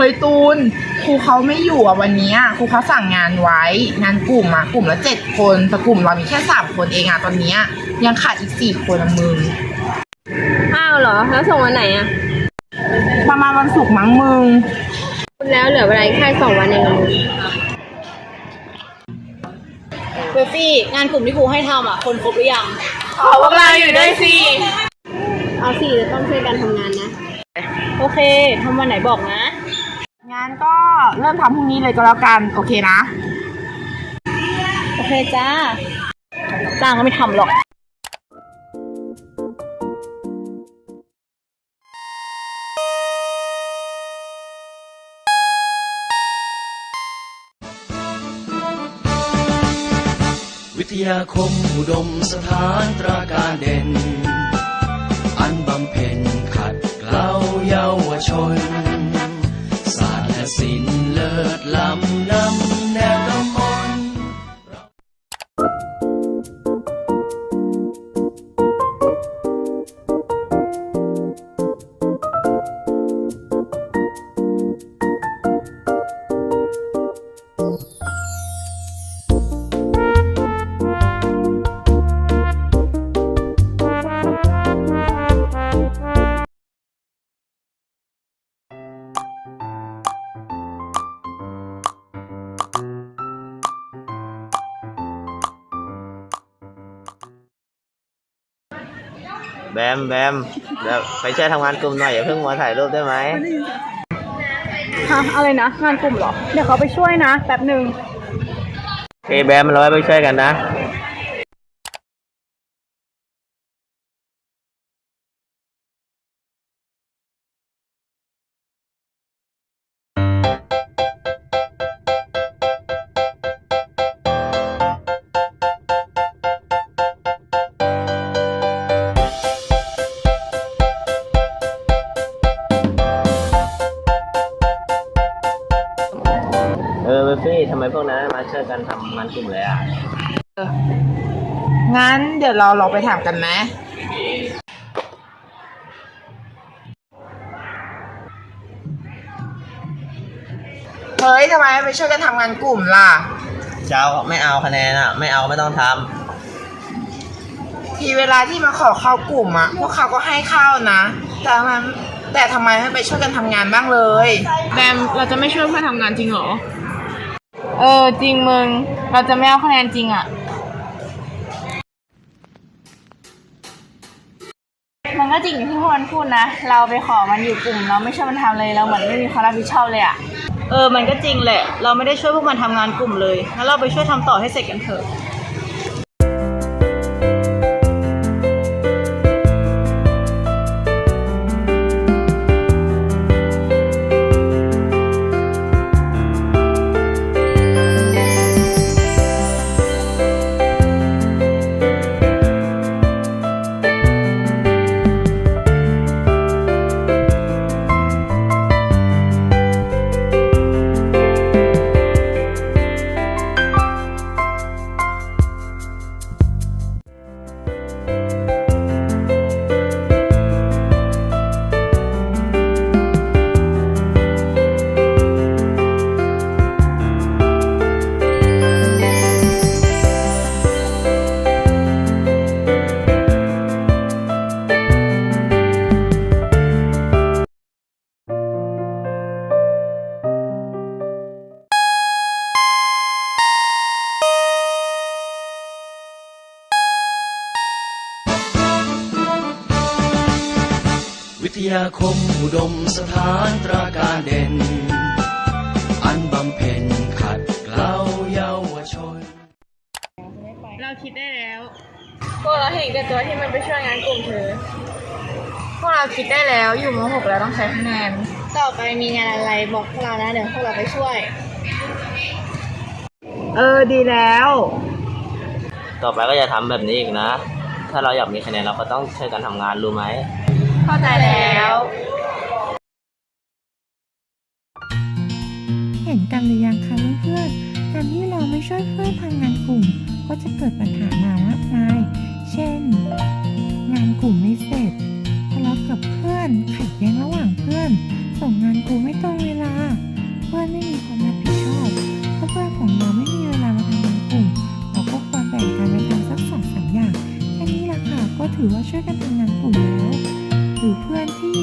คุณครูเขาไม่อยู่อะวันเนี้ยครูเขาสั่งงานไว้ งานกลุ่มอะกลุ่มละเจ็ดคนแต่กลุ่มเรามีแค่สามคนเองอะตอนเนี้ยยังขาดอีกสี่คนอะมึงอ้าวเหรอ แล้วส่งวันไหนอะประมาณวันศุกร์มั้งมึงแล้วเหลือเวลาอีกแค่สองวันเองอะมึงเวฟฟี่งานกลุ่มที่ครูให้ทำอะ คนครบหรือยังขอพวกเราอยู่ด้วยสิเอาสิจะต้องช่วยกันทำงานนะ โอเคทำวันไหนบอกนะ งานก็เริ่มทำพรุ่งนี้เลยก็แล้วกัน โอเคนะ โอเคจ้า จ้างก็ไม่ทำหรอก วิทยาคมอุดมสถานตราการเด่น อันบำเพ็ญขัดเกลาเยาวชนศาสตร์และ ศิลป์เลิศล้ำ แบมแบมเดี๋ยวไปช่วยทำงานกลุ่มหน่อยอย่าเพิ่งมาถ่ายรูปได้ไหมฮะอะไรนะ งานกลุ่มเหรอ เดี๋ยวเขาไปช่วยนะแป๊บหนึ่งโอเคแบมเราไว้ไปช่วยกันนะ ฟี่ทำไมพวกนั้นมาช่วยกันทำงานกลุ่มเลยอะงั้นเดี๋ยวเราลองไปถามกันไหมเฮ้ยทำไมไม่ไปช่วยกันทำงานกลุ่มล่ะ เจ้าไม่เอาคะแนนอะ ไม่เอาไม่ต้องททีเวลาที่มาขอเข้ากลุ่มอะพวกเขาก็ให้เข้านะ แต่มันแต่ทำไมไม่ไปช่วยกันทำงานบ้างเลย แบมเราจะไม่ช่วยเพื่อนทำงานจริงเหรอ เออ จริงมึง เราจะไม่เอาคะแนนจริงอะมันก็จริงอย่างที่พวกมันพูดนะ เราไปขอมันอยู่กลุ่มเราไม่ช่วยมันทำเลยเราเหมือนไม่มีความรับผิดชอบเลยอะเออ มันก็จริงแหละ เราไม่ได้ช่วยพวกมันทำงานกลุ่มเลย งั้นเราไปช่วยทำต่อให้เสร็จกันเถอะ ยาคมอุดมสถานตราการเด่น อันบำเพ็ญขัดเกลาเยาวชน เราคิดได้แล้ว พวกเราเห็นแก่ตัวที่มันไปช่วยงานกลุ่มเธอ พวกเราคิดได้แล้วอยู่ม .6 แล้วต้องใช้คะแนน ต่อไปมีงานอะไรบอกพวกเรานะเดี๋ยวพวกเราไปช่วย เออดีแล้วำต่อไปก็จะทำแบบนี้อีกนะ ถ้าเราอยากมีคะแนนเราก็ต้องช่วยกันทำงานรู้ไหม เข้าใจแล้ว เห็นกันหรือยังคะเพื่อนๆการที่เราไม่ช่วยเพื่อนทำงานกลุ่ม ก็จะเกิดปัญหามามากมาย เช่น งานกลุ่มไม่เสร็จทะเลาะกับเพื่อนขัดแย้งระหว่างเพื่อน ส่งงานกลุ่มไม่ตรงเวลา เพื่อนไม่มีความรับผิดชอบถ้าเพื่อนของเราไม่มีเวลามาทำงานกลุ่มเราก็ควรแบ่งการไปทำสักสองสามอย่างแค่นี้ละค่ะก็ถือว่าช่วยกันทำงานกลุ่ม อยู่